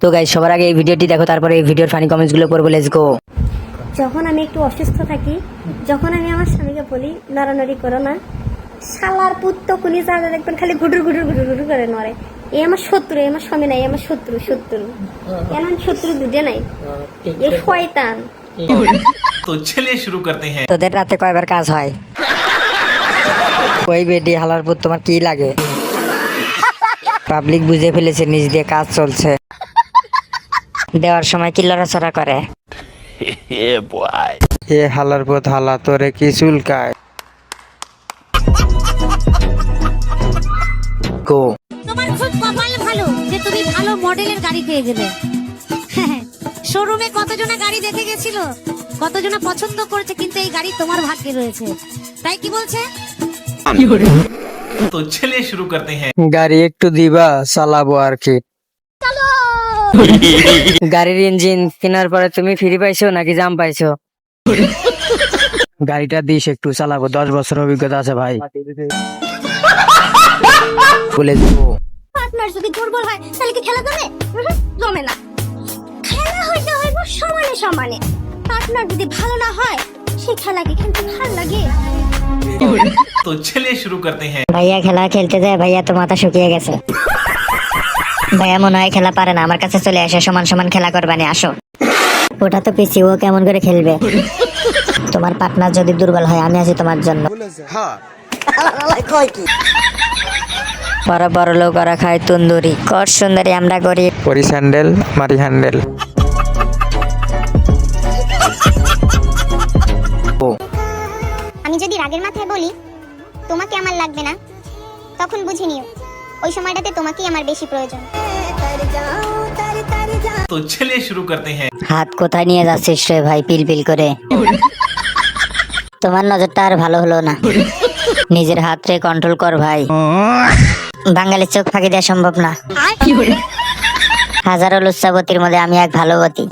তো গাই সবার আগে এই ভিডিওটি দেখো তারপরে এই ভিডিওর ফানি কমেন্টসগুলো করব লেটস গো যখন আমি একটু অসুস্থ থাকি যখন আমি আমার স্বামীকে বলি নড়ানড়ি করো না। শালার পুত্র কুনি চাঁদা দেখবেন খালি ঘুটুর ঘুটুর ঘুটুর ঘুটুর করে নড়ে। এ আমার শত্রু আমার স্বামী নাই আমার শত্রু শত্রু। এমন শত্রু দুটে নাই। এ শয়তান। তো চলে শুরু করতে হ্যাঁ। তোদের রাতে কয়বার কাজ হয়? কই বেডি হালার পুত তোমার কি লাগে? পাবলিক বুঝে ফেলেছে নিজ দিয়ে কাজ চলছে। দেওয়ার সময় কি লড়াচড়া করে? এ হালার পথ হালা তোরে কি চুলকায়? গো তোমার খুব কপাল ভালো যে তুমি ভালো মডেলের গাড়ি পেয়ে গেলে। শোরুমে কতজনা গাড়ি দেখে গেছিল? কতজনা পছন্দ করেছে কিন্তু এই গাড়ি তোমার ভাগ্যে রয়েছে। তাই কি বলছে? তো চলে শুরু করতে হ্যাঁ। গাড়ি একটু দিবা চালাবো আর কি। চলো। গাড়ির ইঞ্জিন কেনার পরে তুমি ফ্রি পাইছো নাকি জাম পাইছো? গাড়িটা দিস একটু চালাবো। দশ বছর অভিজ্ঞতা আছে ভাই। বলে দেবো। সমানে যদি ভালো না হয়। ভাইয়া খেলা খেলতে যায় ভাইয়া তো মাথা শুকিয়ে গেছে। ভাইয়া মনে হয় খেলা পারে না আমার কাছে চলে আসে সমান সমান খেলা করবানি আসো। ওটা তো পিছি ও কেমন করে খেলবে? তোমার পার্টনার যদি দুর্বল হয় আমি আছি তোমার জন্য। বড় বড় লোক ওরা খায় তন্দুরি। কর সুন্দরী আমরা করি পরি স্যান্ডেল মারি হ্যান্ডেল। আমি যদি রাগের মাথায় বলি তোমাকে আমার লাগবে না তখন বুঝে নিও। ওই সময়টাতে তোমাকেই আমার বেশি প্রয়োজন। তো চলে শুরু করতে হ্যাঁ হাত কোথায় নিয়ে যাচ্ছিস রে ভাই পিলপিল করে? তোমার নজরটা আর ভালো হলো না। নিজের হাত রে কন্ট্রোল কর ভাই। বাঙালির চোখ ফাঁকি দেওয়া সম্ভব না। হাজারো লুচ্চাবতির মধ্যে আমি এক ভালোবতী